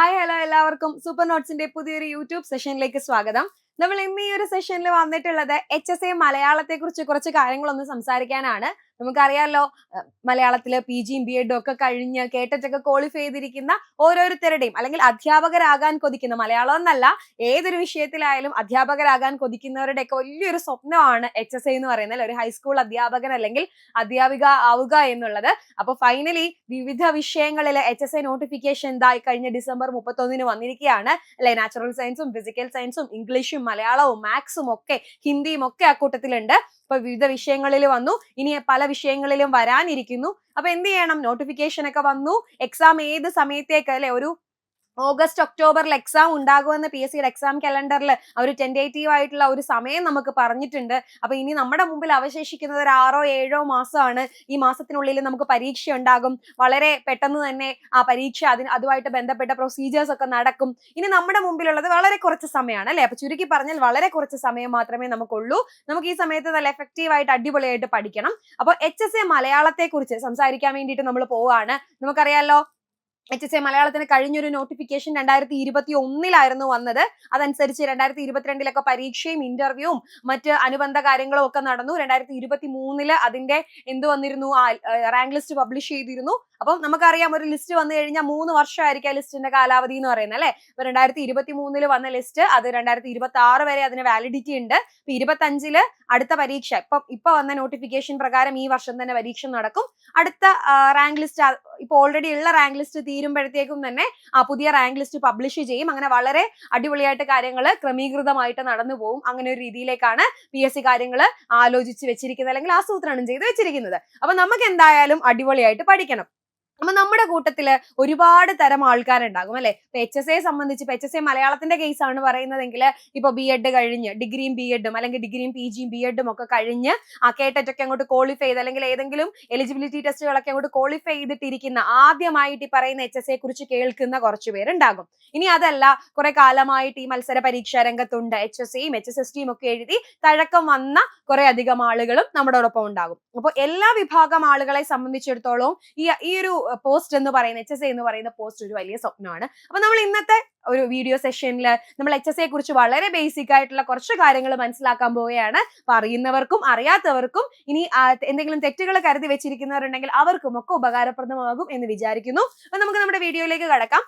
Hi hello എല്ലാവർക്കും. Super നോട്ട്സിന്റെ പുതിയൊരു യൂട്യൂബ് സെഷനിലേക്ക് സ്വാഗതം. നമ്മൾ ഇന്ന് ഈ ഒരു സെഷനിൽ വന്നിട്ടുള്ളത് എച്ച് എസ് എ മലയാളത്തെ കുറിച്ച് കുറച്ച് കാര്യങ്ങളൊന്ന് സംസാരിക്കാനാണ്. നമുക്കറിയാലോ മലയാളത്തിൽ പി ജിയും ബി എഡും ഒക്കെ കഴിഞ്ഞ് കേട്ടറ്റൊക്കെ ക്വാളിഫൈ ചെയ്തിരിക്കുന്ന ഓരോരുത്തരുടെയും അല്ലെങ്കിൽ അധ്യാപകരാകാൻ കൊതിക്കുന്ന മലയാളം എന്നല്ല ഏതൊരു വിഷയത്തിലായാലും അധ്യാപകരാകാൻ കൊതിക്കുന്നവരുടെ ഒക്കെ വലിയൊരു സ്വപ്നമാണ് എച്ച് എസ് ഐ എന്ന് പറയുന്നത് ഒരു ഹൈസ്കൂൾ അധ്യാപകൻ അല്ലെങ്കിൽ അധ്യാപിക ആവുക എന്നുള്ളത്. അപ്പൊ ഫൈനലി വിവിധ വിഷയങ്ങളിൽ എച്ച് എസ് ഐ നോട്ടിഫിക്കേഷൻ ഇതായി കഴിഞ്ഞ ഡിസംബർ മുപ്പത്തൊന്നിന് വന്നിരിക്കുകയാണ്. അല്ലെ നാച്ചുറൽ സയൻസും ഫിസിക്കൽ സയൻസും ഇംഗ്ലീഷും മലയാളവും മാത്സും ഒക്കെ ഹിന്ദിയും ഒക്കെ അക്കൂട്ടത്തിലുണ്ട് അപ്പൊ വിവിധ വിഷയങ്ങളിൽ വന്നു. ഇനി പല വിഷയങ്ങളിലും വരാനിരിക്കുന്നു. അപ്പൊ എന്ത് ചെയ്യണം? നോട്ടിഫിക്കേഷൻ ഒക്കെ വന്നു. എക്സാം ഏത് സമയത്തേക്ക് അല്ലെ? ഒരു ഓഗസ്റ്റ് ഒക്ടോബറിൽ എക്സാം ഉണ്ടാകുമെന്ന് പി എസ് സിയുടെ എക്സാം കലണ്ടറിൽ അവർ ടെൻഡേറ്റീവ് ആയിട്ടുള്ള ഒരു സമയം നമുക്ക് പറഞ്ഞിട്ടുണ്ട്. അപ്പൊ ഇനി നമ്മുടെ മുമ്പിൽ അവശേഷിക്കുന്നത് ഒരു ആറോ ഏഴോ മാസമാണ്. ഈ മാസത്തിനുള്ളിൽ നമുക്ക് പരീക്ഷ ഉണ്ടാകും. വളരെ പെട്ടെന്ന് തന്നെ ആ പരീക്ഷ അതിന് അതുമായിട്ട് ബന്ധപ്പെട്ട പ്രൊസീജിയേഴ്സ് ഒക്കെ നടക്കും. ഇനി നമ്മുടെ മുമ്പിലുള്ളത് വളരെ കുറച്ച് സമയമാണ് അല്ലെ? അപ്പൊ ചുരുക്കി പറഞ്ഞാൽ വളരെ കുറച്ച് സമയം മാത്രമേ നമുക്കുള്ളൂ. നമുക്ക് ഈ സമയത്ത് നല്ല എഫക്റ്റീവ് ആയിട്ട് അടിപൊളിയായിട്ട് പഠിക്കണം. അപ്പോൾ എച്ച് എസ് എ മലയാളത്തെ കുറിച്ച് സംസാരിക്കാൻ വേണ്ടിയിട്ട് നമ്മൾ പോവാണ്. നമുക്കറിയാലോ എച്ച് എസ് എ മലയാളത്തിന് കഴിഞ്ഞൊരു നോട്ടിഫിക്കേഷൻ രണ്ടായിരത്തി ഇരുപത്തി ഒന്നിലായിരുന്നു വന്നത്. അതനുസരിച്ച് രണ്ടായിരത്തി ഇരുപത്തിരണ്ടിലൊക്കെ പരീക്ഷയും ഇന്റർവ്യൂവും മറ്റ് അനുബന്ധ കാര്യങ്ങളും ഒക്കെ നടന്നു. രണ്ടായിരത്തി ഇരുപത്തി മൂന്നിൽ അതിന്റെ എന്ത് വന്നിരുന്നു? ആ റാങ്ക് ലിസ്റ്റ് പബ്ലിഷ് ചെയ്തിരുന്നു. അപ്പം നമുക്കറിയാം ഒരു ലിസ്റ്റ് വന്നു കഴിഞ്ഞാൽ മൂന്ന് വർഷമായിരിക്കും ആ ലിസ്റ്റിന്റെ കാലാവധി എന്ന് പറയുന്നത് അല്ലെ? ഇപ്പൊ രണ്ടായിരത്തി ഇരുപത്തി മൂന്നിൽ വന്ന ലിസ്റ്റ് അത് രണ്ടായിരത്തി ഇരുപത്തി ആറ് വരെ അതിന് വാലിഡിറ്റി ഉണ്ട്. ഇപ്പൊ ഇരുപത്തി അഞ്ചിൽ അടുത്ത പരീക്ഷ. ഇപ്പം ഇപ്പൊ വന്ന നോട്ടിഫിക്കേഷൻ പ്രകാരം ഈ വർഷം തന്നെ പരീക്ഷ നടക്കും. അടുത്ത റാങ്ക് ലിസ്റ്റ് ഇപ്പൊ ഓൾറെഡി ഉള്ള റാങ്ക് ലിസ്റ്റ് തീരുമ്പോഴത്തേക്കും തന്നെ ആ പുതിയ റാങ്ക് ലിസ്റ്റ് പബ്ലിഷ് ചെയ്യും. അങ്ങനെ വളരെ അടിപൊളിയായിട്ട് കാര്യങ്ങൾ ക്രമീകൃതമായിട്ട് നടന്നു പോകും അങ്ങനെ ഒരു രീതിയിലേക്കാണ് പി എസ് സി കാര്യങ്ങൾ ആലോചിച്ച് വെച്ചിരിക്കുന്നത് അല്ലെങ്കിൽ ആസൂത്രണം ചെയ്ത് വെച്ചിരിക്കുന്നത്. അപ്പൊ നമുക്ക് എന്തായാലും അടിപൊളിയായിട്ട് പഠിക്കണം. അപ്പൊ നമ്മുടെ കൂട്ടത്തിൽ ഒരുപാട് തരം ആൾക്കാരുണ്ടാകും അല്ലെ? ഇപ്പൊ എച്ച് എസ് എ സംബന്ധിച്ച് ഇപ്പൊ എച്ച് എസ് എ മലയാളത്തിന്റെ കേസ് ആണ് പറയുന്നതെങ്കിൽ ഇപ്പൊ ബി എഡ് കഴിഞ്ഞ് ഡിഗ്രിയും ബി എഡും അല്ലെങ്കിൽ ഡിഗ്രിയും പി ജിയും ബി എഡും ഒക്കെ കഴിഞ്ഞ് ആ കേട്ടറ്റൊക്കെ അങ്ങോട്ട് ക്വാളിഫൈ ചെയ്ത് അല്ലെങ്കിൽ ഏതെങ്കിലും എലിജിബിലിറ്റി ടെസ്റ്റുകളൊക്കെ അങ്ങോട്ട് ക്വാളിഫൈ ചെയ്തിട്ടിരിക്കുന്ന ആദ്യമായിട്ട് ഈ പറയുന്ന എച്ച് എസ് എ കുറിച്ച് കേൾക്കുന്ന കുറച്ച് പേരുണ്ടാകും. ഇനി അതല്ല കുറെ കാലമായിട്ട് ഈ മത്സര പരീക്ഷാ രംഗത്തുണ്ട്. എച്ച് എസ് സിയും എച്ച് എസ് എസ് ടിയും ഒക്കെ എഴുതി തഴക്കം വന്ന കുറെ അധികം ആളുകളും നമ്മുടെ ഒപ്പം ഉണ്ടാകും. അപ്പോൾ എല്ലാ വിഭാഗം ആളുകളെ സംബന്ധിച്ചിടത്തോളം ഈ ഈ ഒരു പോസ്റ്റ് എന്ന് പറയുന്ന എച്ച് എസ് എന്ന് പറയുന്ന പോസ്റ്റ് ഒരു വലിയ സ്വപ്നമാണ്. അപ്പൊ നമ്മൾ ഇന്നത്തെ ഒരു വീഡിയോ സെഷനിൽ നമ്മൾ എച്ച് എസ് എ കുറിച്ച് വളരെ ബേസിക് ആയിട്ടുള്ള കുറച്ച് കാര്യങ്ങൾ മനസ്സിലാക്കാൻ പോവുകയാണ്. അപ്പൊ അറിയുന്നവർക്കും അറിയാത്തവർക്കും ഇനി എന്തെങ്കിലും തെറ്റുകൾ കരുതി വെച്ചിരിക്കുന്നവരുണ്ടെങ്കിൽ അവർക്കും ഒക്കെ ഉപകാരപ്രദമാകും എന്ന് വിചാരിക്കുന്നു. അപ്പൊ നമുക്ക് നമ്മുടെ വീഡിയോയിലേക്ക് കടക്കാം.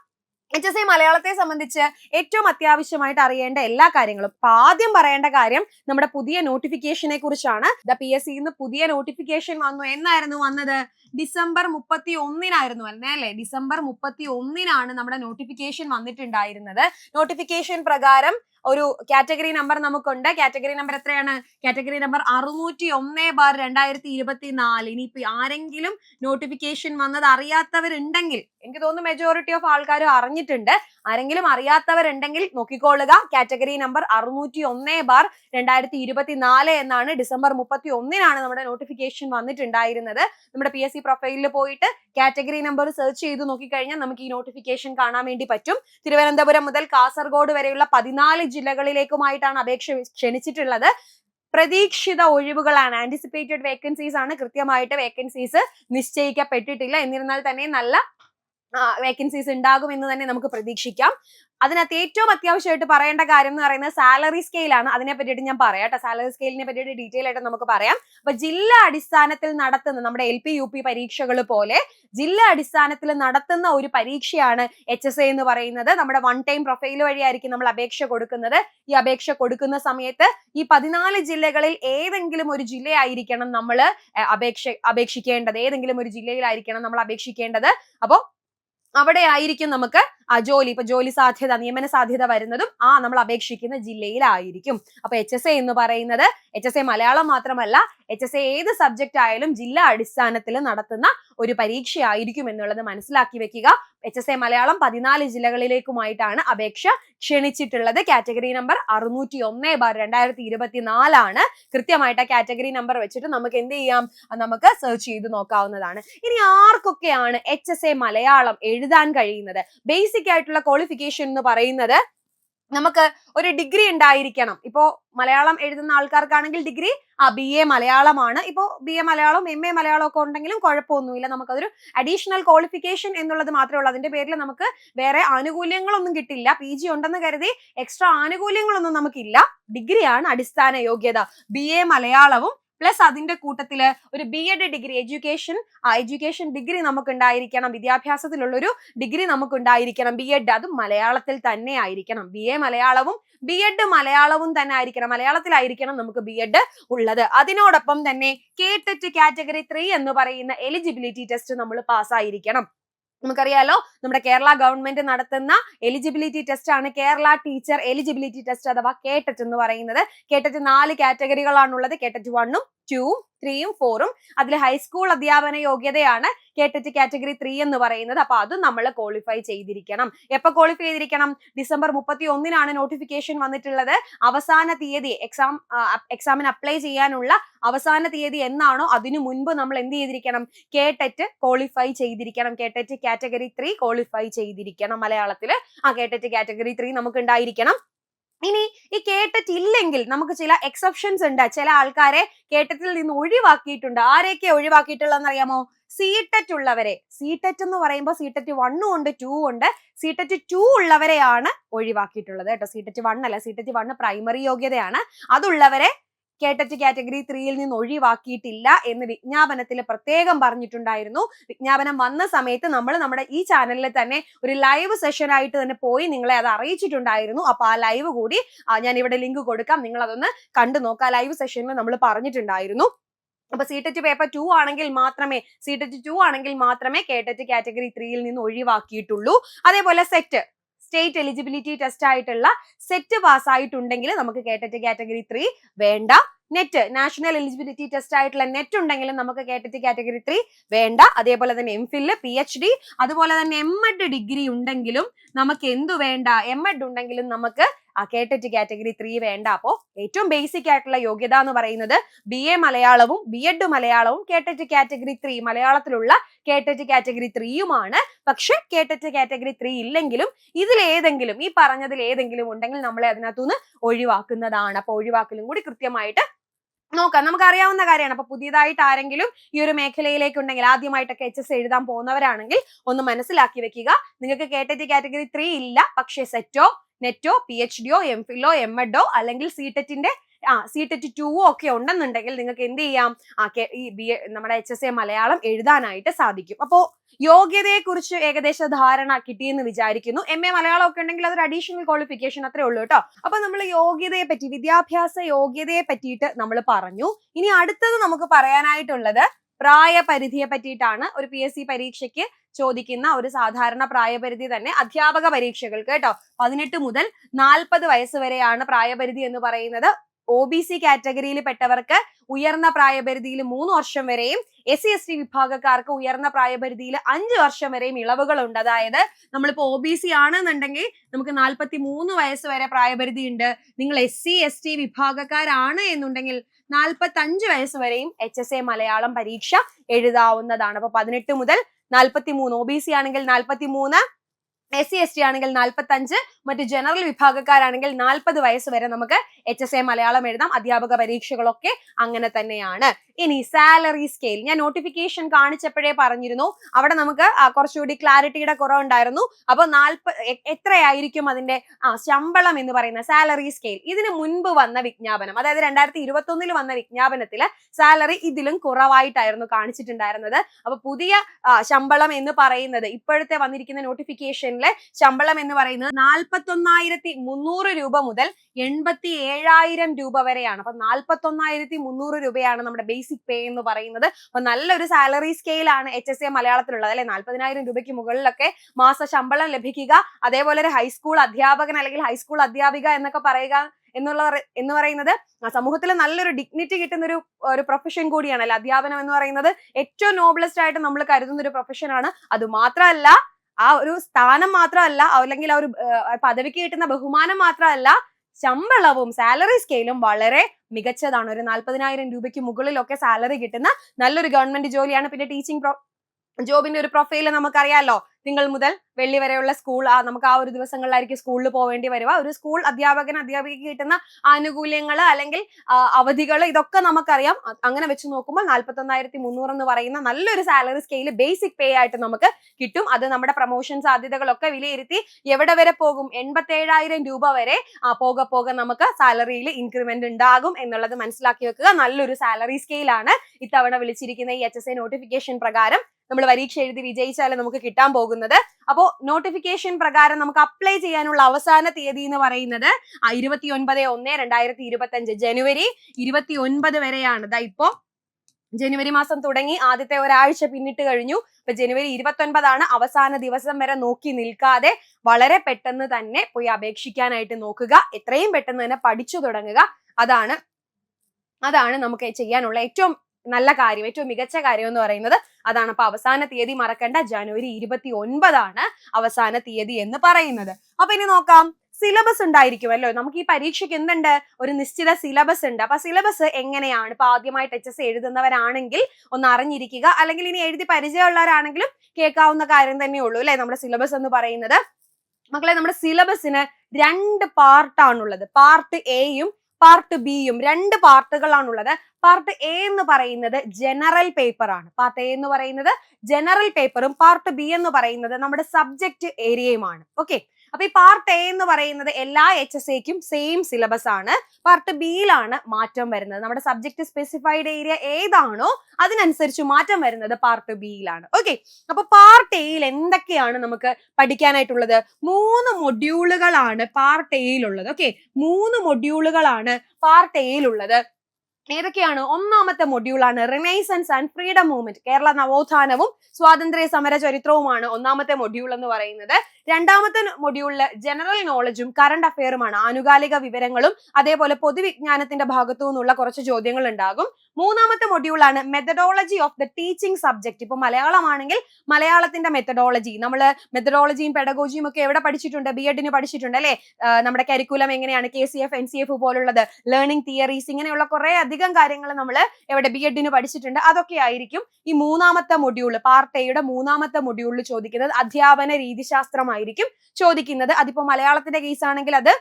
എച്ച് എസ് ഐ മലയാളത്തെ സംബന്ധിച്ച് ഏറ്റവും അത്യാവശ്യമായിട്ട് അറിയേണ്ട എല്ലാ കാര്യങ്ങളും. അപ്പൊ ആദ്യം പറയേണ്ട കാര്യം നമ്മുടെ പുതിയ നോട്ടിഫിക്കേഷനെ കുറിച്ചാണ്. ദ പി എസ് സിന്ന് പുതിയ നോട്ടിഫിക്കേഷൻ വന്നു. എന്നായിരുന്നു വന്നത്? ഡിസംബർ മുപ്പത്തി ഒന്നിനായിരുന്നു അല്ലേ? ഡിസംബർ മുപ്പത്തി ഒന്നിനാണ് നമ്മുടെ നോട്ടിഫിക്കേഷൻ വന്നിട്ടുണ്ടായിരുന്നത്. നോട്ടിഫിക്കേഷൻ പ്രകാരം ഒരു കാറ്റഗറി നമ്പർ നമുക്കുണ്ട്. കാറ്റഗറി നമ്പർ എത്രയാണ്? കാറ്റഗറി നമ്പർ അറുന്നൂറ്റി ഒന്ന് ബാർ രണ്ടായിരത്തി ഇരുപത്തി നാല് ഇനിയിപ്പോ ആരെങ്കിലും നോട്ടിഫിക്കേഷൻ വന്നത് അറിയാത്തവരുണ്ടെങ്കിൽ എനിക്ക് തോന്നുന്നു മെജോറിറ്റി ഓഫ് ആൾക്കാരും അറിഞ്ഞിട്ടുണ്ട്. ആരെങ്കിലും അറിയാത്തവരുണ്ടെങ്കിൽ നോക്കിക്കൊള്ളുക. കാറ്റഗറി നമ്പർ അറുന്നൂറ്റി ഒന്ന് ബാർ രണ്ടായിരത്തി ഇരുപത്തി നാല് എന്നാണ് ഡിസംബർ മുപ്പത്തി ഒന്നിനാണ് നമ്മുടെ നോട്ടിഫിക്കേഷൻ വന്നിട്ടുണ്ടായിരുന്നത്. നമ്മുടെ പി എസ് സി പ്രൊഫൈലിൽ പോയിട്ട് കാറ്റഗറി നമ്പർ സെർച്ച് ചെയ്ത് നോക്കിക്കഴിഞ്ഞാൽ നമുക്ക് ഈ നോട്ടിഫിക്കേഷൻ കാണാൻ വേണ്ടി പറ്റും. തിരുവനന്തപുരം മുതൽ കാസർഗോഡ് വരെയുള്ള പതിനാല് ജില്ലകളിലേക്കുമായിട്ടാണ് അപേക്ഷ ക്ഷണിച്ചിട്ടുള്ളത്. പ്രതീക്ഷിത ഒഴിവുകളാണ്. ആന്റിസിപ്പേറ്റഡ് വേക്കൻസീസ് ആണ് കൃത്യമായിട്ട് വേക്കൻസീസ് നിശ്ചയിക്കപ്പെട്ടിട്ടില്ല. എന്നിരുന്നാൽ തന്നെ നല്ല വേക്കൻസീസ് ഉണ്ടാകും എന്ന് തന്നെ നമുക്ക് പ്രതീക്ഷിക്കാം. അതിനകത്ത് ഏറ്റവും അത്യാവശ്യമായിട്ട് പറയേണ്ട കാര്യം എന്ന് പറയുന്നത് സാലറി സ്കെയിലാണ് അതിനെ പറ്റിയിട്ട് ഞാൻ പറയാം കേട്ടോ. സാലറി സ്കെയിലിനെ പറ്റിയിട്ട് ഡീറ്റെയിൽ ആയിട്ട് നമുക്ക് പറയാം. അപ്പൊ ജില്ലാ അടിസ്ഥാനത്തിൽ നടത്തുന്ന നമ്മുടെ എൽ പി യു പി പരീക്ഷകൾ പോലെ ജില്ലാ അടിസ്ഥാനത്തിൽ നടത്തുന്ന ഒരു പരീക്ഷയാണ് എച്ച് എസ് എ എന്ന് പറയുന്നത്. നമ്മുടെ വൺ ടൈം പ്രൊഫൈൽ വഴിയായിരിക്കും നമ്മൾ അപേക്ഷ കൊടുക്കുന്നത്. ഈ അപേക്ഷ കൊടുക്കുന്ന സമയത്ത് ഈ പതിനാല് ജില്ലകളിൽ ഏതെങ്കിലും ഒരു ജില്ലയായിരിക്കണം നമ്മൾ അപേക്ഷ അപേക്ഷിക്കേണ്ടത്. ഏതെങ്കിലും ഒരു ജില്ലയിലായിരിക്കണം നമ്മൾ അപേക്ഷിക്കേണ്ടത്. അപ്പോൾ അവിടെ ആയിരിക്കും നമുക്ക് ജോലി ഇപ്പൊ ജോലി സാധ്യത നിയമന സാധ്യത വരുന്നതും ആ നമ്മൾ അപേക്ഷിക്കുന്ന ജില്ലയിലായിരിക്കും. അപ്പൊ എച്ച് എസ് എ എന്ന് പറയുന്നത് എച്ച് എസ് എ മലയാളം മാത്രമല്ല എച്ച് എസ് എ ഏത് സബ്ജക്റ്റ് ആയാലും ജില്ലാ അടിസ്ഥാനത്തിൽ നടത്തുന്ന ഒരു പരീക്ഷയായിരിക്കും എന്നുള്ളത് മനസ്സിലാക്കി വെക്കുക. എച്ച് എസ് എ മലയാളം പതിനാല് ജില്ലകളിലേക്കുമായിട്ടാണ് അപേക്ഷ ക്ഷണിച്ചിട്ടുള്ളത്. കാറ്റഗറി നമ്പർ അറുന്നൂറ്റി ഒന്ന് ബാർ രണ്ടായിരത്തി ഇരുപത്തി നാലാണ് കൃത്യമായിട്ട് ആ കാറ്റഗറി നമ്പർ വെച്ചിട്ട് നമുക്ക് എന്ത് ചെയ്യാം? നമുക്ക് സെർച്ച് ചെയ്ത് നോക്കാവുന്നതാണ്. ഇനി ആർക്കൊക്കെയാണ് എച്ച് എസ് എ മലയാളം എഴുതാൻ കഴിയുന്നത്? ബേസിക് ആയിട്ടുള്ള ക്വാളിഫിക്കേഷൻ എന്ന് പറയുന്നത് നമുക്ക് ഒരു ഡിഗ്രി ഉണ്ടായിരിക്കണം. ഇപ്പോ മലയാളം എഴുതുന്ന ആൾക്കാർക്കാണെങ്കിൽ ഡിഗ്രി ആ ബി എ മലയാളമാണ്. ഇപ്പോ B A Malayalam M A Malayalam ഒക്കെ ഉണ്ടെങ്കിലും കുഴപ്പമൊന്നുമില്ല. നമുക്കതൊരു അഡീഷണൽ ക്വാളിഫിക്കേഷൻ എന്നുള്ളത് മാത്രമേ ഉള്ളൂ. അതിന്റെ പേരിൽ നമുക്ക് വേറെ ആനുകൂല്യങ്ങളൊന്നും കിട്ടില്ല. പി ജി ഉണ്ടെന്ന് കരുതി എക്സ്ട്രാ ആനുകൂല്യങ്ങളൊന്നും നമുക്കില്ല. ഡിഗ്രിയാണ് അടിസ്ഥാന യോഗ്യത. ബി എ മലയാളവും പ്ലസ് അതിന്റെ കൂട്ടത്തിൽ ഒരു ബി എഡ് ഡിഗ്രി എഡ്യൂക്കേഷൻ ആ എഡ്യൂക്കേഷൻ ഡിഗ്രി നമുക്ക് ഉണ്ടായിരിക്കണം വിദ്യാഭ്യാസത്തിലുള്ള ഒരു ഡിഗ്രി നമുക്ക് ഉണ്ടായിരിക്കണം ബി എഡ് അതും മലയാളത്തിൽ തന്നെ ആയിരിക്കണം. ബി എ മലയാളവും ബി എഡ് മലയാളവും തന്നെ ആയിരിക്കണം. മലയാളത്തിലായിരിക്കണം നമുക്ക് ബി എഡ് ഉള്ളത്. അതിനോടൊപ്പം തന്നെ കേട്ടറ്റ് കാറ്റഗറി ത്രീ എന്ന് പറയുന്ന എലിജിബിലിറ്റി ടെസ്റ്റ് നമ്മൾ പാസ്സായിരിക്കണം നമുക്കറിയാലോ നമ്മുടെ കേരള ഗവൺമെന്റ് നടത്തുന്ന എലിജിബിലിറ്റി ടെസ്റ്റ് ആണ് കേരള ടീച്ചർ എലിജിബിലിറ്റി ടെസ്റ്റ് അഥവാ കേട്ടറ്റ് എന്ന് പറയുന്നത്. കേട്ടറ്റ് നാല് കാറ്റഗറികളാണുള്ളത് കേട്ടറ്റ് വണ്ണും ടൂവും ത്രീയും ഫോറും അതിൽ ഹൈസ്കൂൾ അധ്യാപന യോഗ്യതയാണ് കേട്ടറ്റ് കാറ്റഗറി ത്രീ എന്ന് പറയുന്നത്. അപ്പൊ അത് നമ്മൾ ക്വാളിഫൈ ചെയ്തിരിക്കണം. എപ്പൊ ക്വാളിഫൈ ചെയ്തിരിക്കണം? ഡിസംബർ മുപ്പത്തി ഒന്നിനാണ് നോട്ടിഫിക്കേഷൻ വന്നിട്ടുള്ളത്. അവസാന തീയതി എക്സാം എക്സാമിന് അപ്ലൈ ചെയ്യാനുള്ള അവസാന തീയതി എന്നാണോ അതിനു മുൻപ് നമ്മൾ എന്ത് ചെയ്തിരിക്കണം? കേട്ടറ്റ് ക്വാളിഫൈ ചെയ്തിരിക്കണം. കേട്ടറ്റ് കാറ്റഗറി ത്രീ ക്വാളിഫൈ ചെയ്തിരിക്കണം മലയാളത്തിൽ ആ കേട്ടറ്റ് കാറ്റഗറി ത്രീ നമുക്ക് ഉണ്ടായിരിക്കണം ഇനി ഈ കേട്ടറ്റ് ഇല്ലെങ്കിൽ നമുക്ക് ചില എക്സെപ്ഷൻസ് ഉണ്ട്. ചില ആൾക്കാരെ കേട്ടത്തിൽ നിന്ന് ഒഴിവാക്കിയിട്ടുണ്ട്. ആരെയൊക്കെ ഒഴിവാക്കിയിട്ടുള്ളതെന്ന് അറിയാമോ സീറ്ററ്റ് ഉള്ളവരെ. സീറ്ററ്റ് എന്ന് പറയുമ്പോൾ സീറ്ററ്റ് വണ്ണും ഉണ്ട് ടൂ ഉണ്ട്. സീറ്ററ്റ് ടു ഉള്ളവരെയാണ് ഒഴിവാക്കിയിട്ടുള്ളത് കേട്ടോ. സീറ്ററ്റ് വൺ അല്ല. സീറ്ററ്റ് വണ്ണ് പ്രൈമറി യോഗ്യതയാണ്. അതുള്ളവരെ കേട്ടറ്റ് കാറ്റഗറി ത്രീയിൽ നിന്ന് ഒഴിവാക്കിയിട്ടില്ല എന്ന് വിജ്ഞാപനത്തിൽ പ്രത്യേകം പറഞ്ഞിട്ടുണ്ടായിരുന്നു. വിജ്ഞാപനം വന്ന സമയത്ത് നമ്മൾ നമ്മുടെ ഈ ചാനലിൽ തന്നെ ഒരു ലൈവ് സെഷൻ ആയിട്ട് തന്നെ പോയി നിങ്ങളെ അത് അറിയിച്ചിട്ടുണ്ടായിരുന്നു. അപ്പൊ ആ ലൈവ് കൂടി ഞാൻ ഇവിടെ ലിങ്ക് കൊടുക്കാം. നിങ്ങൾ അതൊന്ന് കണ്ടു നോക്കുക ലൈവ് സെഷനിൽ നമ്മൾ പറഞ്ഞിട്ടുണ്ടായിരുന്നു. അപ്പൊ സീറ്ററ്റ് പേപ്പർ ടു ആണെങ്കിൽ മാത്രമേ സീറ്ററ്റ് ടു ആണെങ്കിൽ മാത്രമേ കേട്ടറ്റ് കാറ്റഗറി ത്രീയിൽ നിന്ന് ഒഴിവാക്കിയിട്ടുള്ളൂ. അതേപോലെ സെറ്റ് സ്റ്റേറ്റ് എലിജിബിലിറ്റി ടെസ്റ്റ് ആയിട്ടുള്ള സെറ്റ് പാസ് ആയിട്ടുണ്ടെങ്കിൽ നമുക്ക് കേട്ടറ്റ് കാറ്റഗറി ത്രീ വേണ്ട. നെറ്റ് നാഷണൽ എലിജിബിലിറ്റി ടെസ്റ്റ് ആയിട്ടുള്ള നെറ്റ് ഉണ്ടെങ്കിലും നമുക്ക് കേട്ടറ്റ് കാറ്റഗറി ത്രീ വേണ്ട. അതേപോലെ തന്നെ M Phil P H D അതുപോലെ തന്നെ എം എഡ് ഡിഗ്രി ഉണ്ടെങ്കിലും നമുക്ക് എന്തു വേണ്ട? എം എഡ് ഉണ്ടെങ്കിലും നമുക്ക് ആ കേട്ടറ്റ് കാറ്റഗറി ത്രീ വേണ്ട. അപ്പോ ഏറ്റവും ബേസിക് ആയിട്ടുള്ള യോഗ്യത എന്ന് പറയുന്നത് ബി എ മലയാളവും ബി എഡ് മലയാളവും കേട്ടറ്റ് കാറ്റഗറി ത്രീ മലയാളത്തിലുള്ള കേട്ടറ്റ് കാറ്റഗറി ത്രീയുമാണ് പക്ഷെ കേട്ടറ്റ് കാറ്റഗറി ത്രീ ഇല്ലെങ്കിലും ഇതിൽ ഏതെങ്കിലും ഈ പറഞ്ഞതിൽ ഏതെങ്കിലും ഉണ്ടെങ്കിൽ നമ്മളെ അതിനകത്തുനിന്ന് ഒഴിവാക്കുന്നതാണ്. അപ്പൊ ഒഴിവാക്കലും കൂടി കൃത്യമായിട്ട് നോക്കാം. നമുക്ക് അറിയാവുന്ന കാര്യമാണ്. അപ്പൊ പുതിയതായിട്ട് ആരെങ്കിലും ഈ ഒരു മേഖലയിലേക്ക് ഉണ്ടെങ്കിൽ ആദ്യമായിട്ടൊക്കെ എച്ച് എസ് എഴുതാൻ പോകുന്നവരാണെങ്കിൽ ഒന്ന് മനസ്സിലാക്കി വെക്കുക. നിങ്ങൾക്ക് കേട്ടറ്റ് കാറ്റഗറി ത്രീ ഇല്ല പക്ഷേ സെറ്റോ നെറ്റോ പി എച്ച് ഡിയോ എം ഫില്ലോ എം എഡോ അല്ലെങ്കിൽ സി ടെറ്റിന്റെ ആ സി ടെറ്റ് ടുവോ ഒക്കെ ഉണ്ടെന്നുണ്ടെങ്കിൽ നിങ്ങൾക്ക് എന്ത് ചെയ്യാം? ആ ഈ ബി നമ്മുടെ എച്ച് എസ് എ മലയാളം എഴുതാനായിട്ട് സാധിക്കും. അപ്പോ യോഗ്യതയെ കുറിച്ച് ഏകദേശ ധാരണ കിട്ടിയെന്ന് വിചാരിക്കുന്നു. എം എ മലയാളം ഒക്കെ ഉണ്ടെങ്കിൽ അതൊരു അഡീഷണൽ ക്വാളിഫിക്കേഷൻ അത്രേ ഉള്ളൂ കേട്ടോ. അപ്പൊ നമ്മൾ യോഗ്യതയെ പറ്റി വിദ്യാഭ്യാസ യോഗ്യതയെ പറ്റിയിട്ട് നമ്മൾ പറഞ്ഞു. ഇനി അടുത്തത് നമുക്ക് പറയാനായിട്ടുള്ളത് പ്രായപരിധിയെ പറ്റിയിട്ടാണ് ഒരു പി എസ് സി പരീക്ഷയ്ക്ക് ചോദിക്കുന്ന ഒരു സാധാരണ പ്രായപരിധി തന്നെ അധ്യാപക പരീക്ഷകൾക്ക് കേട്ടോ. പതിനെട്ട് മുതൽ നാൽപ്പത് വയസ്സ് വരെയാണ് പ്രായപരിധി എന്ന് പറയുന്നത്. ഒ ബി സി കാറ്റഗറിയിൽ പെട്ടവർക്ക് ഉയർന്ന പ്രായപരിധിയിൽ മൂന്ന് വർഷം വരെയും എസ് സി എസ് ടി വിഭാഗക്കാർക്ക് ഉയർന്ന പ്രായപരിധിയിൽ അഞ്ച് വർഷം വരെയും ഇളവുകൾ ഉണ്ട് അതായത് നമ്മളിപ്പോ ഒ ബി സി ആണെന്നുണ്ടെങ്കിൽ നമുക്ക് നാൽപ്പത്തി മൂന്ന് വയസ്സ് വരെ പ്രായപരിധി ഉണ്ട്. നിങ്ങൾ എസ് സി എസ് ടി വിഭാഗക്കാരാണ് എന്നുണ്ടെങ്കിൽ നാൽപ്പത്തി അഞ്ച് വയസ്സ് വരെയും എച്ച് എസ് എ മലയാളം പരീക്ഷ എഴുതാവുന്നതാണ്. അപ്പൊ പതിനെട്ട് മുതൽ നാൽപ്പത്തി മൂന്ന് ഒ ബി സി ആണെങ്കിൽ നാൽപ്പത്തി മൂന്ന് എസ് സി എസ് ടി ആണെങ്കിൽ നാൽപ്പത്തി അഞ്ച് മറ്റ് ജനറൽ വിഭാഗക്കാരാണെങ്കിൽ നാൽപ്പത് വയസ്സ് വരെ നമുക്ക് എച്ച് എസ് എ മലയാളം എഴുതാം. അധ്യാപക പരീക്ഷകളൊക്കെ അങ്ങനെ തന്നെയാണ്. ഇനി സാലറി സ്കെയിൽ ഞാൻ നോട്ടിഫിക്കേഷൻ കാണിച്ചപ്പോഴേ പറഞ്ഞിരുന്നു. അവിടെ നമുക്ക് കുറച്ചുകൂടി ക്ലാരിറ്റിയുടെ കുറവുണ്ടായിരുന്നു. അപ്പൊ നാൽപ്പ എത്രയായിരിക്കും അതിന്റെ ആ ശമ്പളം എന്ന് പറയുന്ന സാലറി സ്കെയിൽ ഇതിന് മുൻപ് വന്ന വിജ്ഞാപനം അതായത് രണ്ടായിരത്തി ഇരുപത്തി ഒന്നിൽ വന്ന വിജ്ഞാപനത്തിൽ സാലറി ഇതിലും കുറവായിട്ടായിരുന്നു കാണിച്ചിട്ടുണ്ടായിരുന്നത്. അപ്പൊ പുതിയ ശമ്പളം എന്ന് പറയുന്നത് ഇപ്പോഴത്തെ വന്നിരിക്കുന്ന നോട്ടിഫിക്കേഷനിലെ ശമ്പളം എന്ന് പറയുന്നത് നാൽപ്പത്തൊന്നായിരത്തി മുന്നൂറ് രൂപ മുതൽ എൺപത്തി ഏഴായിരം രൂപ വരെയാണ്. അപ്പൊ നാൽപ്പത്തൊന്നായിരത്തി മുന്നൂറ് രൂപയാണ് നമ്മുടെ ബേസിക് പേ എന്ന് പറയുന്നത്. അപ്പൊ നല്ലൊരു സാലറി സ്കെയിലാണ് എച്ച് എസ് എ മലയാളത്തിലുള്ളത് അല്ലെ? നാൽപ്പതിനായിരം രൂപയ്ക്ക് മുകളിലൊക്കെ മാസ ശമ്പളം ലഭിക്കുക. അതേപോലെ ഒരു ഹൈസ്കൂൾ അധ്യാപകൻ അല്ലെങ്കിൽ ഹൈസ്കൂൾ അധ്യാപിക എന്നൊക്കെ പറയുക എന്നുള്ള എന്ന് പറയുന്നത് സമൂഹത്തിൽ നല്ലൊരു ഡിഗ്നിറ്റി കിട്ടുന്ന ഒരു ഒരു പ്രൊഫഷൻ കൂടിയാണ് അല്ലെ? അധ്യാപനം എന്ന് പറയുന്നത് ഏറ്റവും നോബിളസ്റ്റ് ആയിട്ട് നമ്മൾ കരുതുന്ന ഒരു പ്രൊഫഷനാണ് അത് മാത്രമല്ല ആ ഒരു സ്ഥാനം മാത്രമല്ല അല്ലെങ്കിൽ ആ ഒരു പദവിക്ക് കിട്ടുന്ന ബഹുമാനം മാത്രമല്ല ശമ്പളവും സാലറി സ്കെയിലും വളരെ മികച്ചതാണ്. ഒരു നാൽപ്പതിനായിരം രൂപയ്ക്ക് മുകളിലൊക്കെ സാലറി കിട്ടുന്ന നല്ലൊരു ഗവൺമെന്റ് ജോലിയാണ്. പിന്നെ ടീച്ചിങ് ജോബിന്റെ ഒരു പ്രൊഫൈൽ നമുക്കറിയാലോ. തിങ്കൾ മുതൽ വെള്ളി വരെയുള്ള സ്കൂൾ നമുക്ക് ആ ഒരു ദിവസങ്ങളിലായിരിക്കും സ്കൂളിൽ പോവേണ്ടി വരിക. ഒരു സ്കൂൾ അധ്യാപകൻ അധ്യാപികയ്ക്ക് കിട്ടുന്ന ആനുകൂല്യങ്ങൾ അല്ലെങ്കിൽ അവധികൾ ഇതൊക്കെ നമുക്കറിയാം. അങ്ങനെ വെച്ച് നോക്കുമ്പോൾ നാൽപ്പത്തൊന്നായിരത്തി മുന്നൂറ് എന്ന് പറയുന്ന നല്ലൊരു സാലറി സ്കെയിൽ ബേസിക് പേ ആയിട്ട് നമുക്ക് കിട്ടും. അത് നമ്മുടെ പ്രൊമോഷൻ സാധ്യതകളൊക്കെ വിലയിരുത്തി എവിടെ വരെ പോകും? എൺപത്തേഴായിരം രൂപ വരെ പോക പോക നമുക്ക് സാലറിയിൽ ഇൻക്രിമെന്റ് ഉണ്ടാകും എന്നുള്ളത് മനസ്സിലാക്കി വെക്കുക. നല്ലൊരു സാലറി സ്കെയിലാണ് ഇത്തവണ വിളിച്ചിരിക്കുന്ന ഈ എച്ച് നോട്ടിഫിക്കേഷൻ പ്രകാരം. നമ്മൾ പരീക്ഷ എഴുതി വിജയിച്ചാലേ നമുക്ക് കിട്ടാൻ പോകുന്നത്. അപ്പോ നോട്ടിഫിക്കേഷൻ പ്രകാരം നമുക്ക് അപ്ലൈ ചെയ്യാനുള്ള അവസാന തീയതി എന്ന് പറയുന്നത് ഇരുപത്തി ഒൻപത് ഒന്ന് രണ്ടായിരത്തി ഇരുപത്തി അഞ്ച് ജനുവരി ഇരുപത്തി ഒൻപത് വരെയാണ്. ദാ ഇപ്പോ ജനുവരി മാസം തുടങ്ങി ആദ്യത്തെ ഒരാഴ്ച പിന്നിട്ട് കഴിഞ്ഞു. ഇപ്പൊ ജനുവരി ഇരുപത്തി ഒൻപതാണ് അവസാന ദിവസം വരെ നോക്കി നിൽക്കാതെ വളരെ പെട്ടെന്ന് തന്നെ പോയി അപേക്ഷിക്കാനായിട്ട് നോക്കുക. എത്രയും പെട്ടെന്ന് തന്നെ പഠിച്ചു തുടങ്ങുക. അതാണ് അതാണ് നമുക്ക് ചെയ്യാനുള്ള ഏറ്റവും നല്ല കാര്യം ഏറ്റവും മികച്ച കാര്യം എന്ന് പറയുന്നത് അതാണ്. അപ്പൊ അവസാന തീയതി മറക്കേണ്ട ജനുവരി ഇരുപത്തി ഒൻപതാണ് അവസാന തീയതി എന്ന് പറയുന്നത്. അപ്പൊ ഇനി നോക്കാം സിലബസ് ഉണ്ടായിരിക്കുമല്ലോ നമുക്ക് ഈ പരീക്ഷയ്ക്ക് എന്തുണ്ട്? ഒരു നിശ്ചിത സിലബസ് ഉണ്ട്. അപ്പൊ സിലബസ് എങ്ങനെയാണ്? ഇപ്പൊ ആദ്യമായിട്ട് എച്ച് എസ് എഴുതുന്നവരാണെങ്കിൽ ഒന്ന് അറിഞ്ഞിരിക്കുക. അല്ലെങ്കിൽ ഇനി എഴുതി പരിചയമുള്ളവരാണെങ്കിലും കേൾക്കാവുന്ന കാര്യം തന്നെ ഉള്ളൂ അല്ലെ? നമ്മുടെ സിലബസ് എന്ന് പറയുന്നത്. മക്കളെ നമ്മുടെ സിലബസിന് രണ്ട് പാർട്ടാണുള്ളത് പാർട്ട് എയും പാർട്ട് ബിയും രണ്ട് പാർട്ടുകളാണുള്ളത്. പാർട്ട് എ എന്ന് പറയുന്നത് ജനറൽ പേപ്പർ ആണ്. പാർട്ട് എ എന്ന് പറയുന്നത് ജനറൽ പേപ്പറും പാർട്ട് ബി എന്ന് പറയുന്നത് നമ്മുടെ സബ്ജക്റ്റ് ഏരിയയുമാണ് ഓക്കെ അപ്പൊ ഈ പാർട്ട് എ എന്ന് പറയുന്നത് എല്ലാ എച്ച് എസ് എക്കും സെയിം സിലബസ് ആണ് പാർട്ട് ബിയിലാണ് മാറ്റം വരുന്നത്. നമ്മുടെ സബ്ജക്ട് സ്പെസിഫൈഡ് ഏരിയ ഏതാണോ അതിനനുസരിച്ച് മാറ്റം വരുന്നത് പാർട്ട് ബിയിലാണ് ഓക്കെ അപ്പൊ പാർട്ട് എയിൽ എന്തൊക്കെയാണ് നമുക്ക് പഠിക്കാനായിട്ടുള്ളത്? മൂന്ന് മൊഡ്യൂളുകളാണ് പാർട്ട് എയിലുള്ളത് ഓക്കെ മൂന്ന് മൊഡ്യൂളുകളാണ് പാർട്ട് എയിലുള്ളത് ഏതൊക്കെയാണ്? ഒന്നാമത്തെ മൊഡ്യൂളാണ് renaissance and freedom movement Kerala നവോത്ഥാനവും സ്വാതന്ത്ര്യ സമര ചരിത്രവുമാണ് ഒന്നാമത്തെ മൊഡ്യൂൾ എന്ന് പറയുന്നത്. രണ്ടാമത്തെ മൊഡ്യൂളിൽ ജനറൽ നോളജും കറണ്ട് അഫെയറുമാണ് ആനുകാലിക വിവരങ്ങളും അതേപോലെ പൊതുവിജ്ഞാനത്തിന്റെ ഭാഗത്തു നിന്നുള്ള കുറച്ച് ചോദ്യങ്ങൾ ഉണ്ടാകും. മൂന്നാമത്തെ മൊഡ്യൂളാണ് methodology of the teaching subject ഇപ്പൊ മലയാളമാണെങ്കിൽ മലയാളത്തിന്റെ മെത്തഡോളജി നമ്മൾ മെത്തഡോളജിയും പെഡഗോജിയും ഒക്കെ എവിടെ പഠിച്ചിട്ടുണ്ട്? ബി എഡിന് പഠിച്ചിട്ടുണ്ട് അല്ലേ? നമ്മുടെ കരിക്കുലം എങ്ങനെയാണ്? K C F N C F പോലുള്ളത് learning theories ഇങ്ങനെയുള്ള കുറെ അധികം കാര്യങ്ങൾ നമ്മൾ എവിടെ ബി എഡിന് പഠിച്ചിട്ടുണ്ട്. അതൊക്കെ ആയിരിക്കും ഈ മൂന്നാമത്തെ മൊഡ്യൂൾ പാർട്ട് എയുടെ മൂന്നാമത്തെ മൊഡ്യൂളിൽ ചോദിക്കുന്നത്. അധ്യാപന രീതിശാസ്ത്രമായിരിക്കും ചോദിക്കുന്നത്. അതിപ്പോ മലയാളത്തിന്റെ കേസ് ആണെങ്കിൽ അത്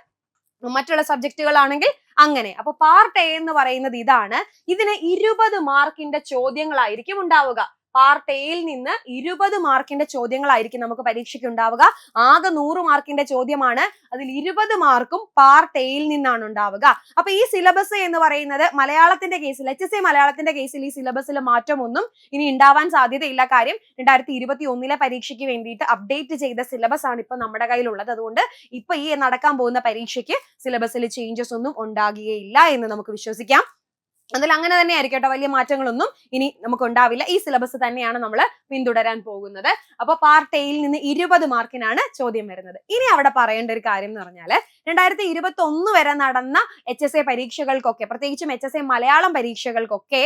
മറ്റുള്ള സബ്ജക്റ്റുകളാണെങ്കിൽ അങ്ങനെ. അപ്പൊ പാർട്ട് എ എന്ന് പറയുന്നത് ഇതാണ്. ഇതിന് ഇരുപത് മാർക്കിന്റെ ചോദ്യങ്ങളായിരിക്കും ഉണ്ടാവുക. പാർട്ട് എയിൽ നിന്ന് ഇരുപത് മാർക്കിന്റെ ചോദ്യങ്ങളായിരിക്കും നമുക്ക് പരീക്ഷയ്ക്ക് ഉണ്ടാവുക. ആകെ നൂറ് മാർക്കിന്റെ ചോദ്യമാണ്. അതിൽ ഇരുപത് മാർക്കും പാർട്ട് എയിൽ നിന്നാണ് ഉണ്ടാവുക. അപ്പൊ ഈ സിലബസ് എന്ന് പറയുന്നത് മലയാളത്തിന്റെ കേസിൽ എച്ച് എസ് മലയാളത്തിന്റെ കേസിൽ ഈ സിലബസിൽ മാറ്റമൊന്നും ഇനി ഉണ്ടാവാൻ സാധ്യതയില്ല. കാര്യം രണ്ടായിരത്തി ഇരുപത്തി ഒന്നിലെ പരീക്ഷയ്ക്ക് വേണ്ടിയിട്ട് അപ്ഡേറ്റ് ചെയ്ത സിലബസ് ആണ് ഇപ്പൊ നമ്മുടെ കയ്യിലുള്ളത്. അതുകൊണ്ട് ഇപ്പൊ ഈ നടക്കാൻ പോകുന്ന പരീക്ഷയ്ക്ക് സിലബസിൽ ചേഞ്ചസ് ഒന്നും ഉണ്ടാകുകയില്ല എന്ന് നമുക്ക് വിശ്വസിക്കാം. അതിൽ അങ്ങനെ തന്നെ ആയിരിക്കും കേട്ടോ വലിയ മാറ്റങ്ങളൊന്നും ഇനി നമുക്ക് ഉണ്ടാവില്ല. ഈ സിലബസ് തന്നെയാണ് നമ്മൾ പിന്തുടരാൻ പോകുന്നത്. അപ്പൊ പാർട്ട് എയിൽ നിന്ന് ഇരുപത് മാർക്കിനാണ് ചോദ്യം വരുന്നത്. ഇനി അവിടെ പറയേണ്ട ഒരു കാര്യം എന്ന് പറഞ്ഞാൽ രണ്ടായിരത്തി ഇരുപത്തി ഒന്ന് വരെ നടന്ന എച്ച് എസ് എ പരീക്ഷകൾക്കൊക്കെ പ്രത്യേകിച്ചും എച്ച് എസ് എ മലയാളം പരീക്ഷകൾക്കൊക്കെ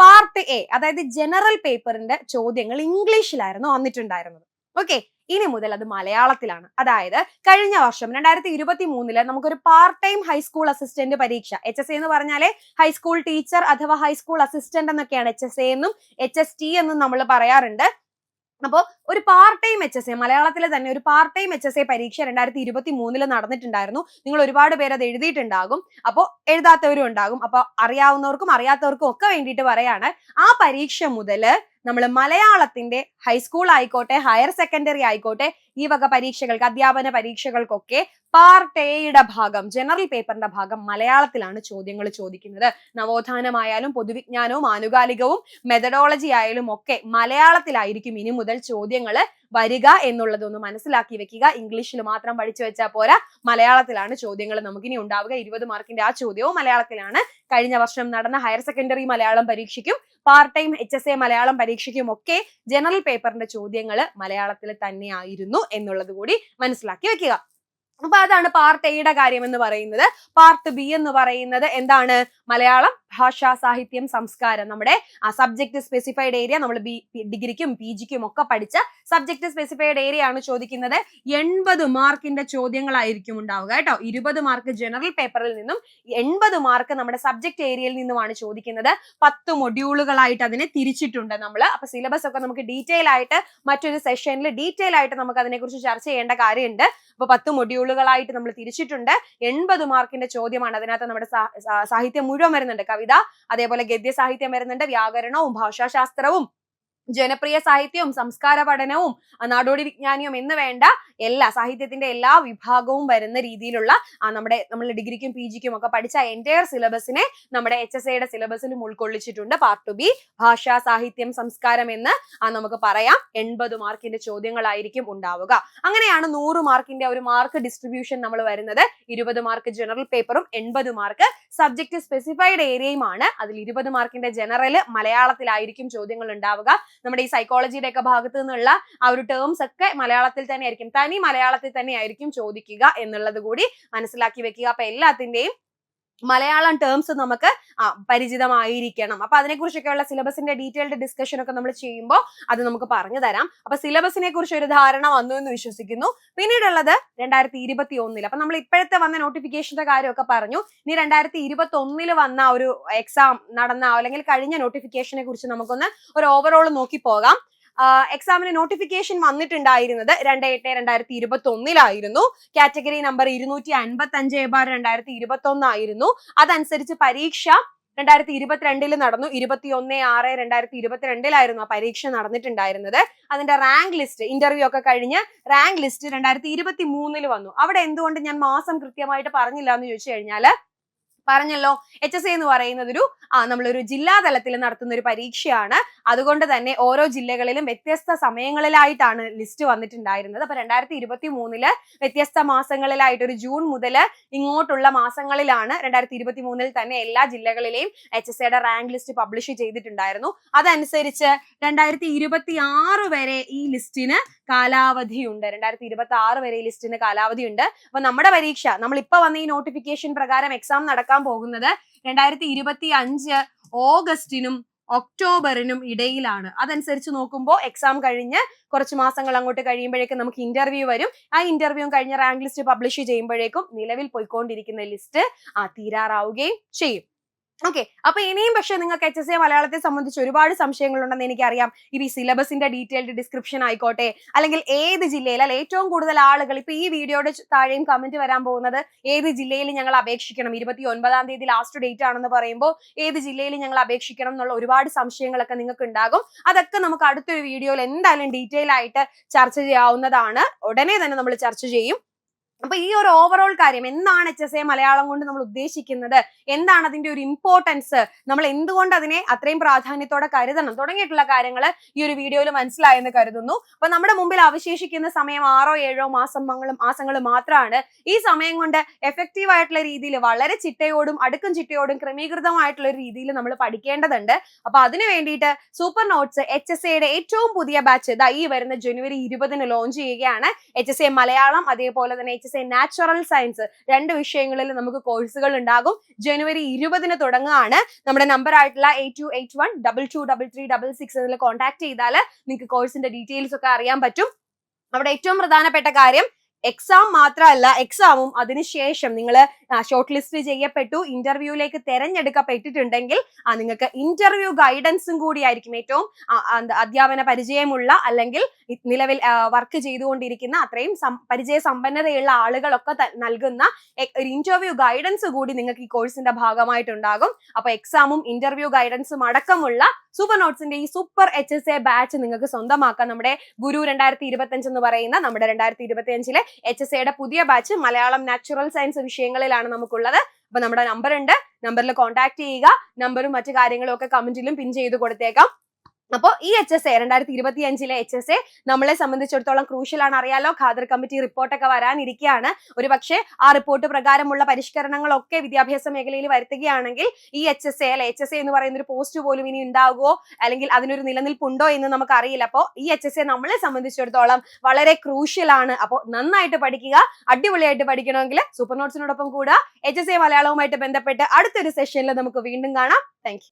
പാർട്ട് എ അതായത് ജനറൽ പേപ്പറിന്റെ ചോദ്യങ്ങൾ ഇംഗ്ലീഷിലായിരുന്നു വന്നിട്ടുണ്ടായിരുന്നത്. ഓക്കെ ഇനി മുതൽ അത് മലയാളത്തിലാണ്. അതായത് കഴിഞ്ഞ വർഷം രണ്ടായിരത്തി ഇരുപത്തി മൂന്നിൽ നമുക്കൊരു part time high school assistant പരീക്ഷ എച്ച് എസ് എന്ന് പറഞ്ഞാലേ ഹൈസ്കൂൾ ടീച്ചർ അഥവാ ഹൈസ്കൂൾ അസിസ്റ്റന്റ് എന്നൊക്കെയാണ് എച്ച് എസ് എന്നും എച്ച് എസ് ടി എന്നും നമ്മൾ പറയാറുണ്ട്. അപ്പോൾ ഒരു part time H S A മലയാളത്തിലെ തന്നെ ഒരു part time H S A പരീക്ഷ രണ്ടായിരത്തി ഇരുപത്തി മൂന്നിൽ നടന്നിട്ടുണ്ടായിരുന്നു. നിങ്ങൾ ഒരുപാട് പേര് അത് എഴുതിയിട്ടുണ്ടാകും. അപ്പോൾ എഴുതാത്തവരും ഉണ്ടാകും. അപ്പോൾ അറിയാവുന്നവർക്കും അറിയാത്തവർക്കും ഒക്കെ വേണ്ടിയിട്ട് പറയാണ്. ആ പരീക്ഷ മുതൽ നമ്മൾ മലയാളത്തിന്റെ ഹൈസ്കൂൾ ആയിക്കോട്ടെ ഹയർ സെക്കൻഡറി ആയിക്കോട്ടെ ഈ വക പരീക്ഷകൾക്ക് അധ്യാപന പരീക്ഷകൾക്കൊക്കെ പാർട്ട് എയുടെ ഭാഗം ജനറൽ പേപ്പറിന്റെ ഭാഗം മലയാളത്തിലാണ് ചോദ്യങ്ങൾ ചോദിക്കുന്നത്. നവോത്ഥാനമായാലും പൊതുവിജ്ഞാനവും ആനുകാലികവും മെത്തഡോളജി ആയാലും ഒക്കെ മലയാളത്തിലായിരിക്കും ഇനി മുതൽ ചോദ്യങ്ങൾ വരിക എന്നുള്ളത് ഒന്ന് മനസ്സിലാക്കി വെക്കുക. ഇംഗ്ലീഷിൽ മാത്രം പഠിച്ചു വെച്ചാൽ പോരാ. മലയാളത്തിലാണ് ചോദ്യങ്ങൾ നമുക്കിനി ഉണ്ടാവുക. ഇരുപത് മാർക്കിന്റെ ആ ചോദ്യവും മലയാളത്തിലാണ്. കഴിഞ്ഞ വർഷം നടന്ന higher secondary Malayalam പരീക്ഷയ്ക്കും part time H S A Malayalam പരീക്ഷയ്ക്കും ഒക്കെ ജനറൽ പേപ്പറിന്റെ ചോദ്യങ്ങൾ മലയാളത്തിൽ തന്നെയായിരുന്നു എന്നുള്ളത് കൂടി മനസ്സിലാക്കി വെക്കുക. അപ്പൊ അതാണ് പാർട്ട് എയുടെ കാര്യം എന്ന് പറയുന്നത്. പാർട്ട് ബി എന്ന് പറയുന്നത് എന്താണ്? മലയാളം ഭാഷ സാഹിത്യം സംസ്കാരം. നമ്മുടെ ആ സബ്ജക്ട് സ്പെസിഫൈഡ് ഏരിയ നമ്മൾ ബി ഡിഗ്രിക്കും പി ജിക്കും ഒക്കെ പഠിച്ച സബ്ജക്ട് സ്പെസിഫൈഡ് ഏരിയ ആണ് ചോദിക്കുന്നത്. എൺപത് മാർക്കിന്റെ ചോദ്യങ്ങളായിരിക്കും ഉണ്ടാവുക കേട്ടോ. ഇരുപത് മാർക്ക് ജനറൽ പേപ്പറിൽ നിന്നും എൺപത് മാർക്ക് നമ്മുടെ സബ്ജക്ട് ഏരിയയിൽ നിന്നുമാണ് ചോദിക്കുന്നത്. പത്ത് മൊഡ്യൂളുകളായിട്ട് അതിനെ തിരിച്ചിട്ടുണ്ട് നമ്മൾ അപ്പൊ സിലബസ് ഒക്കെ നമുക്ക് ഡീറ്റെയിൽ ആയിട്ട് മറ്റൊരു സെഷനിൽ ഡീറ്റെയിൽ ആയിട്ട് നമുക്ക് അതിനെക്കുറിച്ച് ചർച്ച ചെയ്യേണ്ട കാര്യമുണ്ട്. അപ്പൊ പത്ത് മൊഡ്യൂളുകളായിട്ട് നമ്മൾ തിരിച്ചിട്ടുണ്ട്. എൺപത് മാർക്കിന്റെ ചോദ്യമാണ് അതിനകത്ത് നമ്മുടെ സാഹിത്യം മുഴുവൻ വരുന്നുണ്ട്. കവിത അതേപോലെ ഗദ്യ സാഹിത്യം വരുന്നുണ്ട്. വ്യാകരണവും ഭാഷാശാസ്ത്രവും ജനപ്രിയ സാഹിത്യവും സംസ്കാര പഠനവും നാടോടി വിജ്ഞാനിയും എന്ന് വേണ്ട എല്ലാ സാഹിത്യത്തിന്റെ എല്ലാ വിഭാഗവും വരുന്ന രീതിയിലുള്ള നമ്മുടെ നമ്മൾ ഡിഗ്രിക്കും പി ജിക്കും ഒക്കെ പഠിച്ച എന്റയർ സിലബസിനെ നമ്മുടെ എച്ച് എസ് എയുടെ സിലബസിലും ഉൾക്കൊള്ളിച്ചിട്ടുണ്ട്. പാർട്ട് ടു ബി ഭാഷ സാഹിത്യം സംസ്കാരം എന്ന് നമുക്ക് പറയാം. എൺപത് മാർക്കിന്റെ ചോദ്യങ്ങളായിരിക്കും ഉണ്ടാവുക. അങ്ങനെയാണ് നൂറ് മാർക്കിന്റെ ഒരു മാർക്ക് ഡിസ്ട്രിബ്യൂഷൻ നമ്മൾ വരുന്നത്. ഇരുപത് മാർക്ക് ജനറൽ പേപ്പറും എൺപത് മാർക്ക് സബ്ജക്ട് സ്പെസിഫൈഡ് ഏരിയയുമാണ് അതിൽ ഇരുപത് മാർക്കിന്റെ ജനറൽ മലയാളത്തിലായിരിക്കും ചോദ്യങ്ങൾ ഉണ്ടാവുക. നമ്മുടെ ഈ സൈക്കോളജിയുടെ ഒക്കെ ഭാഗത്ത് നിന്നുള്ള ആ ഒരു ടേംസ് ഒക്കെ മലയാളത്തിൽ തന്നെ ആയിരിക്കും തനി മലയാളത്തിൽ തന്നെ ആയിരിക്കും ചോദിക്കുക എന്നുള്ളത് കൂടി മനസ്സിലാക്കി വെക്കുക. അപ്പൊ എല്ലാത്തിന്റെയും മലയാളം ടേംസ് നമുക്ക് പരിചിതമായിരിക്കണം. അപ്പൊ അതിനെക്കുറിച്ചൊക്കെയുള്ള സിലബസിന്റെ ഡീറ്റെയിൽഡ് ഡിസ്കഷൻ ഒക്കെ നമ്മൾ ചെയ്യുമ്പോൾ അത് നമുക്ക് പറഞ്ഞു തരാം. അപ്പൊ സിലബസിനെ കുറിച്ച് ഒരു ധാരണ വന്നു എന്ന് വിശ്വസിക്കുന്നു. പിന്നീടുള്ളത് രണ്ടായിരത്തി ഇരുപത്തി ഒന്നിൽ അപ്പൊ നമ്മൾ ഇപ്പോഴത്തെ വന്ന നോട്ടിഫിക്കേഷന്റെ കാര്യമൊക്കെ പറഞ്ഞു. ഇനി രണ്ടായിരത്തി ഇരുപത്തി ഒന്നിൽ വന്ന ഒരു എക്സാം നടന്ന അല്ലെങ്കിൽ കഴിഞ്ഞ നോട്ടിഫിക്കേഷനെ കുറിച്ച് നമുക്കൊന്ന് ഒരു ഓവറോൾ നോക്കി പോകാം. എക്സാമിന് നോട്ടിഫിക്കേഷൻ വന്നിട്ടുണ്ടായിരുന്നത് രണ്ട് എട്ട് രണ്ടായിരത്തി ഇരുപത്തി ഒന്നിലായിരുന്നു കാറ്റഗറി നമ്പർ ഇരുന്നൂറ്റി അൻപത്തി അഞ്ച് ബാർ രണ്ടായിരത്തി ഇരുപത്തി ഒന്നായിരുന്നു അതനുസരിച്ച് പരീക്ഷ രണ്ടായിരത്തി ഇരുപത്തിരണ്ടിൽ നടന്നു. ഇരുപത്തി ഒന്ന് ആറ് രണ്ടായിരത്തി ഇരുപത്തിരണ്ടിലായിരുന്നു ആ പരീക്ഷ നടന്നിട്ടുണ്ടായിരുന്നത്. അതിന്റെ റാങ്ക് ലിസ്റ്റ് ഇന്റർവ്യൂ ഒക്കെ കഴിഞ്ഞ് റാങ്ക് ലിസ്റ്റ് രണ്ടായിരത്തി ഇരുപത്തി മൂന്നിൽ വന്നു. അവിടെ എന്തുകൊണ്ട് ഞാൻ മാസം കൃത്യമായിട്ട് പറഞ്ഞില്ല എന്ന് ചോദിച്ചു കഴിഞ്ഞാൽ പറഞ്ഞല്ലോ. എച്ച് എസ് എന്ന് പറയുന്നത് ഒരു ആ നമ്മളൊരു ജില്ലാ തലത്തിൽ നടത്തുന്ന ഒരു പരീക്ഷയാണ്. അതുകൊണ്ട് തന്നെ ഓരോ ജില്ലകളിലും വ്യത്യസ്ത സമയങ്ങളിലായിട്ടാണ് ലിസ്റ്റ് വന്നിട്ടുണ്ടായിരുന്നത്. അപ്പൊ രണ്ടായിരത്തി ഇരുപത്തി മൂന്നിൽ വ്യത്യസ്ത മാസങ്ങളിലായിട്ട് ഒരു ജൂൺ മുതൽ ഇങ്ങോട്ടുള്ള മാസങ്ങളിലാണ് രണ്ടായിരത്തി ഇരുപത്തി മൂന്നിൽ തന്നെ എല്ലാ ജില്ലകളിലെയും എച്ച് എസ് എയുടെ റാങ്ക് ലിസ്റ്റ് പബ്ലിഷ് ചെയ്തിട്ടുണ്ടായിരുന്നു. അതനുസരിച്ച് രണ്ടായിരത്തി ഇരുപത്തി ആറ് വരെ ഈ ലിസ്റ്റിന് കാലാവധിയുണ്ട്. രണ്ടായിരത്തി ഇരുപത്തി ആറ് വരെ ലിസ്റ്റിന് കാലാവധിയുണ്ട്. അപ്പൊ നമ്മുടെ പരീക്ഷ നമ്മൾ ഇപ്പൊ വന്ന ഈ നോട്ടിഫിക്കേഷൻ പ്രകാരം എക്സാം നടക്കാൻ പോകുന്നത് രണ്ടായിരത്തി ഇരുപത്തി അഞ്ച് ഓഗസ്റ്റിനും ഒക്ടോബറിനും ഇടയിലാണ്. അതനുസരിച്ച് നോക്കുമ്പോൾ എക്സാം കഴിഞ്ഞ് കുറച്ച് മാസങ്ങൾ അങ്ങോട്ട് കഴിയുമ്പോഴേക്കും നമുക്ക് ഇന്റർവ്യൂ വരും. ആ ഇന്റർവ്യൂ കഴിഞ്ഞ റാങ്ക് ലിസ്റ്റ് പബ്ലിഷ് ചെയ്യുമ്പോഴേക്കും നിലവിൽ പോയിക്കൊണ്ടിരിക്കുന്ന ലിസ്റ്റ് ആ തീരാറാവുകയും ചെയ്യും. ഓക്കെ അപ്പൊ ഇനിയും പക്ഷേ നിങ്ങൾക്ക് എച്ച് എസ് എ മലയാളത്തെ സംബന്ധിച്ച് ഒരുപാട് സംശയങ്ങളുണ്ടെന്ന് എനിക്കറിയാം. ഈ സിലബസിന്റെ ഡീറ്റെയിൽഡ് ഡിസ്ക്രിപ്ഷൻ ആയിക്കോട്ടെ. അല്ലെങ്കിൽ ഏത് ജില്ലയിൽ അല്ല ഏറ്റവും കൂടുതൽ ആളുകൾ ഇപ്പൊ ഈ വീഡിയോയുടെ താഴെയും കമന്റ് വരാൻ പോകുന്നത് ഏത് ജില്ലയിൽ ഞങ്ങൾ അപേക്ഷിക്കണം? ഇരുപത്തി ഒൻപതാം തീയതി ലാസ്റ്റ് ഡേറ്റ് ആണെന്ന് പറയുമ്പോൾ ഏത് ജില്ലയിൽ ഞങ്ങൾ അപേക്ഷിക്കണം എന്നുള്ള ഒരുപാട് സംശയങ്ങളൊക്കെ നിങ്ങൾക്ക് ഉണ്ടാകും അതൊക്കെ നമുക്ക് അടുത്തൊരു വീഡിയോയിൽ എന്തായാലും ഡീറ്റെയിൽ ആയിട്ട് ചർച്ച ചെയ്യാവുന്നതാണ്. ഉടനെ തന്നെ നമ്മൾ ചർച്ച ചെയ്യും. അപ്പൊ ഈ ഒരു ഓവറോൾ കാര്യം എന്താണ് എച്ച് എസ് എ മലയാളം കൊണ്ട് നമ്മൾ ഉദ്ദേശിക്കുന്നത്? എന്താണ് അതിന്റെ ഒരു ഇമ്പോർട്ടൻസ് നമ്മൾ എന്തുകൊണ്ട് അതിനെ അത്രയും പ്രാധാന്യത്തോടെ കരുതണം? തുടങ്ങിയിട്ടുള്ള കാര്യങ്ങൾ ഈ ഒരു വീഡിയോയിൽ മനസ്സിലായെന്ന് കരുതുന്നു. അപ്പൊ നമ്മുടെ മുമ്പിൽ അവശേഷിക്കുന്ന സമയം ആറോ ഏഴോ മാസങ്ങളും മാസങ്ങൾ മാത്രമാണ്. ഈ സമയം കൊണ്ട് എഫക്റ്റീവ് ആയിട്ടുള്ള രീതിയിൽ വളരെ ചിട്ടയോടും അടുക്കും ചിട്ടയോടും ക്രമീകൃതമായിട്ടുള്ള ഒരു രീതിയിൽ നമ്മൾ പഠിക്കേണ്ടതുണ്ട്. അപ്പൊ അതിനു വേണ്ടിയിട്ട് സൂപ്പർ നോട്ട്സ് എച്ച് എസ് എയുടെ ഏറ്റവും പുതിയ ബാച്ച് ഇതാ ഈ വരുന്ന ജനുവരി ഇരുപതിന് ലോഞ്ച് ചെയ്യുകയാണ്. എച്ച് എസ് എ മലയാളം അതേപോലെ തന്നെ എച്ച് എ നാച്ചുറൽ സയൻസ് രണ്ട് വിഷയങ്ങളിൽ നമുക്ക് കോഴ്സുകൾ ഉണ്ടാകും. ജനുവരി ഇരുപതിന് തുടങ്ങുകയാണ്. നമ്മുടെ നമ്പർ ആയിട്ടുള്ള eight two eight one double two double three double six ഇതിൽ കോൺടാക്ട് ചെയ്താൽ നിങ്ങൾക്ക് കോഴ്സിന്റെ ഡീറ്റെയിൽസ് ഒക്കെ അറിയാൻ പറ്റും. അവിടെ ഏറ്റവും പ്രധാനപ്പെട്ട കാര്യം എക്സാം മാത്രമല്ല എക്സാമും അതിനുശേഷം നിങ്ങൾ ഷോർട്ട് ലിസ്റ്റ് ചെയ്യപ്പെട്ടു ഇന്റർവ്യൂയിലേക്ക് തെരഞ്ഞെടുക്കപ്പെട്ടിട്ടുണ്ടെങ്കിൽ നിങ്ങൾക്ക് ഇന്റർവ്യൂ ഗൈഡൻസും കൂടിയായിരിക്കും ഏറ്റവും അധ്യാപന പരിചയമുള്ള അല്ലെങ്കിൽ നിലവിൽ വർക്ക് ചെയ്തുകൊണ്ടിരിക്കുന്ന അത്രയും പരിചയ സമ്പന്നതയുള്ള ആളുകളൊക്കെ നൽകുന്ന ഒരു ഇന്റർവ്യൂ ഗൈഡൻസ് കൂടി നിങ്ങൾക്ക് ഈ കോഴ്സിന്റെ ഭാഗമായിട്ടുണ്ടാകും. അപ്പൊ എക്സാമും ഇന്റർവ്യൂ ഗൈഡൻസും അടക്കമുള്ള സൂപ്പർ നോട്ട്സിന്റെ ഈ super H S A batch നിങ്ങൾക്ക് സ്വന്തമാക്കാം. നമ്മുടെ ഗുരു രണ്ടായിരത്തി ഇരുപത്തി എന്ന് പറയുന്ന നമ്മുടെ രണ്ടായിരത്തി ഇരുപത്തി അഞ്ചിലെ എച്ച് എസ് എയുടെ പുതിയ ബാച്ച് മലയാളം നാച്ചുറൽ സയൻസ് വിഷയങ്ങളിലാണ് നമുക്കുള്ളത്. അപ്പൊ നമ്മുടെ നമ്പർ ഉണ്ട്. നമ്പറിൽ കോൺടാക്ട് ചെയ്യുക. നമ്പറും മറ്റു കാര്യങ്ങളും ഒക്കെ കമന്റിലും പിൻ ചെയ്ത് കൊടുത്തേക്കാം. അപ്പോൾ ഈ എച്ച് എസ് എ രണ്ടായിരത്തി ഇരുപത്തി അഞ്ചിലെ എച്ച് എസ് എ നമ്മളെ സംബന്ധിച്ചിടത്തോളം ക്രൂഷ്യലാണ് അറിയാലോ? ഖാദർ കമ്മിറ്റി റിപ്പോർട്ടൊക്കെ വരാനിരിക്കുകയാണ് ഒരു പക്ഷേ ആ റിപ്പോർട്ട് പ്രകാരമുള്ള പരിഷ്കരണങ്ങളൊക്കെ വിദ്യാഭ്യാസ മേഖലയിൽ വരുത്തുകയാണെങ്കിൽ ഈ എച്ച് എസ് എ അല്ലെ എച്ച് എസ് എ എന്ന് പറയുന്ന ഒരു പോസ്റ്റ് പോലും ഇനി ഉണ്ടാവുമോ അല്ലെങ്കിൽ അതിനൊരു നിലനിൽപ്പുണ്ടോ എന്ന് നമുക്ക് അറിയില്ല അപ്പോൾ ഈ എച്ച് എസ് എ നമ്മളെ സംബന്ധിച്ചിടത്തോളം വളരെ ക്രൂഷ്യലാണ് അപ്പോൾ നന്നായിട്ട് പഠിക്കുക അടിപൊളിയായിട്ട് പഠിക്കണമെങ്കിൽ സൂപ്പർ നോട്ട്സിനോടൊപ്പം കൂടുക എച്ച് എസ് എ മലയാളവുമായിട്ട് ബന്ധപ്പെട്ട് അടുത്തൊരു സെഷനിൽ നമുക്ക് വീണ്ടും കാണാം. താങ്ക്